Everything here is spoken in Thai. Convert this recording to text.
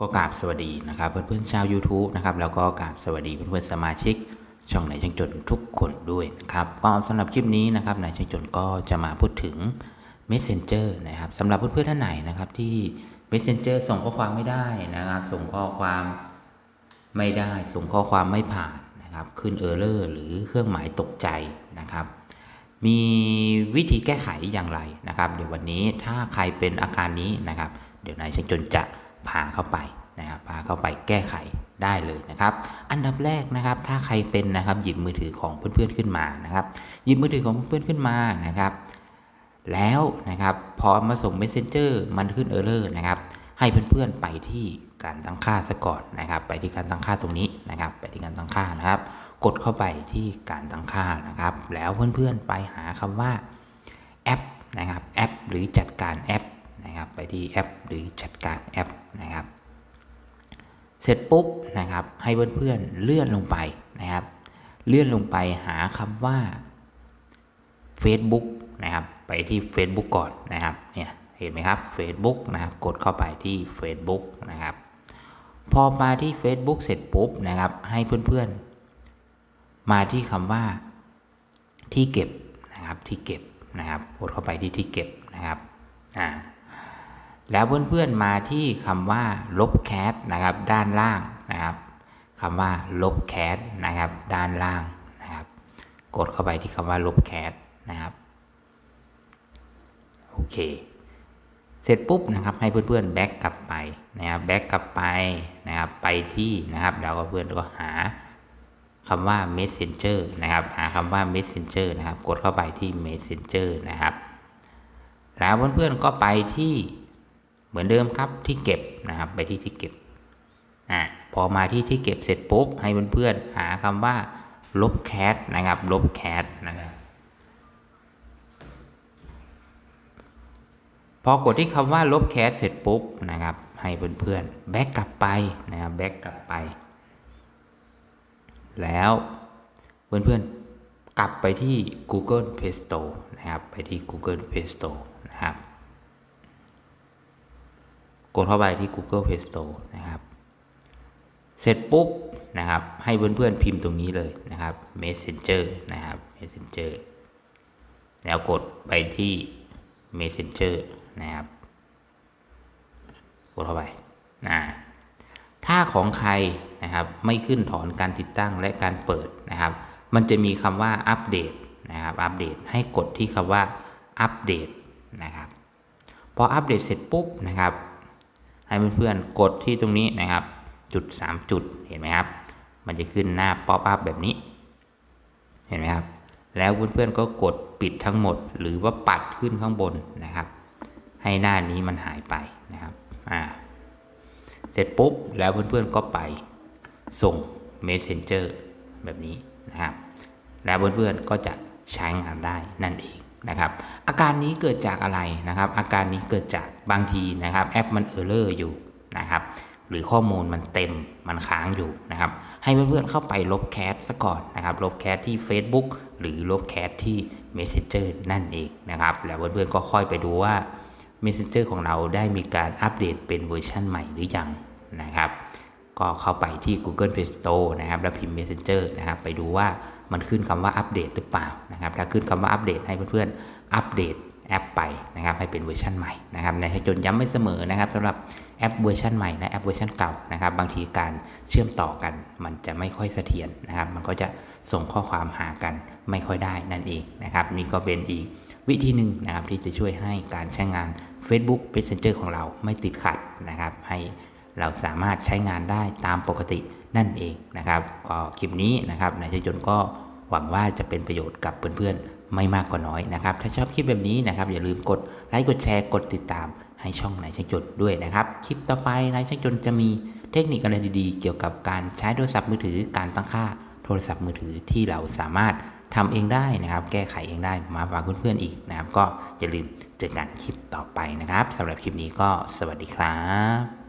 ก็กราบสวัสดีนะครับเพื่อนๆชาว YouTube นะครับแล้วก็กราบสวัสดีเพื่อนๆสมาชิก ช่องไหนช่างจนทุกคนด้วยนะครับก็สำหรับคลิปนี้นะครับไหนช่างจนก็จะมาพูดถึง Messenger นะครับสำหรับเพื่อนๆท่านไหนนะครับที่ Messenger ส่งข้อความไม่ได้นะครับ ส่งข้อความไม่ได้ ส่งข้อความไม่ผ่านนะครับขึ้นเออร์เลอร์หรือเครื่องหมายตกใจนะครับมีวิธีแก้ไขอย่างไรนะครับ เดี๋ยววันนี้ถ้าใครเป็นอาการนี้นะครับ เดี๋ยวนายช่างจนจะ พาเข้าไปนะครับพาเข้าไปแก้ไขได้เลยนะครับ อันดับแรกนะครับ ถ้าใครเป็นนะครับหยิบมือถือของเพื่อนๆขึ้นมานะครับหยิบมือถือของเพื่อนๆขึ้นมานะครับ แล้วนะครับพอมาส่ง Messenger มันขึ้นเออร์เลอร์นะครับ ให้เพื่อนๆไปที่การตั้งค่าซะก่อนนะครับ ไปที่การตั้งค่าตรงนี้นะครับ ไปที่การตั้งค่านะครับ กดเข้าไปที่การตั้งค่านะครับ แล้วเพื่อนๆไปหาคำว่าแอปนะครับแอป หรือจัดการแอป นะครับไปที่แอป หรือจัดการแอปนะครับ เสร็จปุ๊บนะครับให้เพื่อนๆเลื่อนลงไปนะครับ เลื่อนลงไปหาคำว่า Facebook นะครับไปที่ Facebook ก่อนนะครับเนี่ยเห็นไหมครับ Facebook นะครับกดเข้าไปที่ Facebook นะครับพอมาที่ Facebook เสร็จปุ๊บนะครับ ให้เพื่อนๆ มาที่คำว่าที่เก็บนะครับที่เก็บนะครับกดเข้าไปที่ที่เก็บนะครับอ่า แล้วเพื่อนๆมาที่คำว่าลบแคสนะครับด้านล่างนะครับคำว่าลบแคสนะครับด้านล่างนะครับ กดเข้าไปที่คำว่าลบแคสนะครับโอเค เสร็จปุ๊บนะครับให้เพื่อนๆแบ็กกลับไปนะครับแบ็กกลับไปนะครับไปที่นะครับแล้วก็เพื่อนก็หาคำว่า messenger นะครับหาคำว่า messenger นะครับ กดเข้าไปที่ messenger นะครับ แล้วเพื่อนๆก็ไปที่ เหมือนเดิมครับที่เก็บนะครับไปที่ที่เก็บอ่าพอมาที่ที่เก็บเสร็จปุ๊บให้เพื่อนๆหาคำว่า ลบแคสนะครับ ลบแคสนะครับพอกดที่คำว่าลบแคสเสร็จปุ๊บนะครับ ให้เพื่อนๆแบ็กกลับไปนะครับแบ็กกลับไป แล้วเพื่อนๆกลับไปที่ Google Play Store นะครับ ไปที่ Google Play Store นะครับ กดเข้าไปที่ Google Play Store นะครับ เสร็จปุ๊บนะครับ ให้เพื่อนๆพิมพ์ตรงนี้เลยนะครับ Messenger นะครับ Messenger แล้วกดไปที่ Messenger นะครับ กดเข้าไปนะถ้าของใครนะครับไม่ขึ้นถอนการติดตั้งและการเปิดนะครับ มันจะมีคำว่าอัปเดตนะครับอัปเดตให้กดที่คำว่าอัปเดตนะครับ พออัปเดตเสร็จปุ๊บนะครับ ให้เพื่อนๆกดที่ตรงนี้นะครับ จุด 3 จุดเห็นไหมครับ มันจะขึ้นหน้าป๊อปอัพแบบนี้ เห็นไหมครับ แล้วเพื่อนๆก็กดปิดทั้งหมด หรือว่าปัดขึ้นข้างบนนะครับ ให้หน้านี้มันหายไปนะครับอ่าเสร็จปุ๊บแล้วเพื่อนๆก็ไปส่ง Messenger แบบนี้นะครับ แล้วเพื่อนๆก็จะใช้งานได้นั่นเอง นะครับอาการนี้เกิดจากอะไรนะครับ อาการนี้เกิดจากบางทีนะครับแอปมันเออร์เลอร์อยู่นะครับหรือข้อมูลมันเต็มมันค้างอยู่นะครับให้เพื่อนๆเข้าไปลบแคสซะก่อนนะครับลบแคสที่ Facebook หรือลบแคสที่ Messenger นั่นเองนะครับแล้วเพื่อนๆก็ค่อยไปดูว่า Messenger ของเราได้มีการอัปเดตเป็นเวอร์ชันใหม่หรือยังนะครับ ก็เข้าไปที่ Google Play Store นะครับ แล้วพิมพ์ Messenger นะครับ ไปดูว่ามันขึ้นคำว่าอัปเดตหรือเปล่านะครับ ถ้าขึ้นคำว่าอัปเดตให้เพื่อนๆ อัปเดตแอปไปนะครับ ให้เป็นเวอร์ชันใหม่นะครับในจนย้ำไม่เสมอนะครับสำหรับแอปเวอร์ชันใหม่และแอปเวอร์ชันเก่านะครับ บางทีการเชื่อมต่อกัน มันจะไม่ค่อยเสถียรนะครับ มันก็จะส่งข้อความหากันไม่ค่อยได้นั่นเองนะครับ นี่ก็เป็นอีกวิธีหนึ่งนะครับที่จะช่วยให้การใช้งาน Facebook Messenger ของเราไม่ติดขัดนะครับ ให้ เราสามารถใช้งานได้ตามปกตินั่นเองนะครับ ก็คลิปนี้นะครับนายชยนก็หวังว่าจะเป็นประโยชน์กับเพื่อนๆ ไม่มากก็น้อยนะครับ ถ้าชอบคลิปแบบนี้นะครับ อย่าลืมกดไลค์กดแชร์กดติดตามให้ช่องนายช่างจนด้วยนะครับ คลิปต่อไปนายช่างจนจะมีเทคนิคอะไรดีๆ เกี่ยวกับการใช้โทรศัพท์มือถือ การตั้งค่าโทรศัพท์มือถือที่เราสามารถทำเองได้นะครับ แก้ไขเองได้มาฝากเพื่อนๆอีกนะครับ ก็อย่าลืมเจอกันคลิปต่อไปนะครับสำหรับคลิปนี้ก็สวัสดีครับ